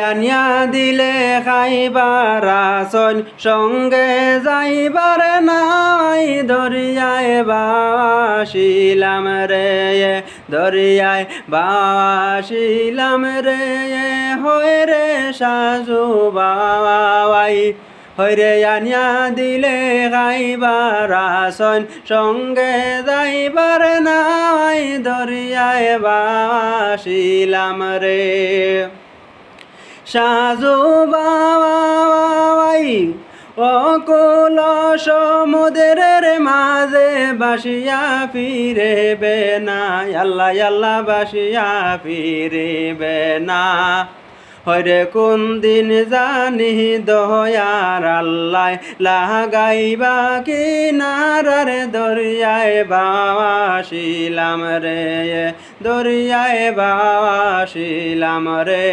আনিয়া দিলে খাইবার আসন, সঙ্গে যাইবার নাই। দরিয়ায় বাসিলাম রে, দরিয়ায় বাসিলাম রে। হয় রে সাজু বাবাই হইরে আনিয়া দিলে খাইবার আসন, সঙ্গে যাইবার নাই। দরিয়ায় বাসিলাম রে। সাজু বাবাই অকুল সমুদ্রের মাঝে বাসিয়া ফিরে বেনা আল্লাহ আল্লাহ বাসিয়া ফিরে বেনা হরে কোন দিন জানি দয়ার আল্লাহ লাগাইবা কি কিনারার দরিয়ায় বাসিলাম রে, দরিয়ায় বাসিলাম রে।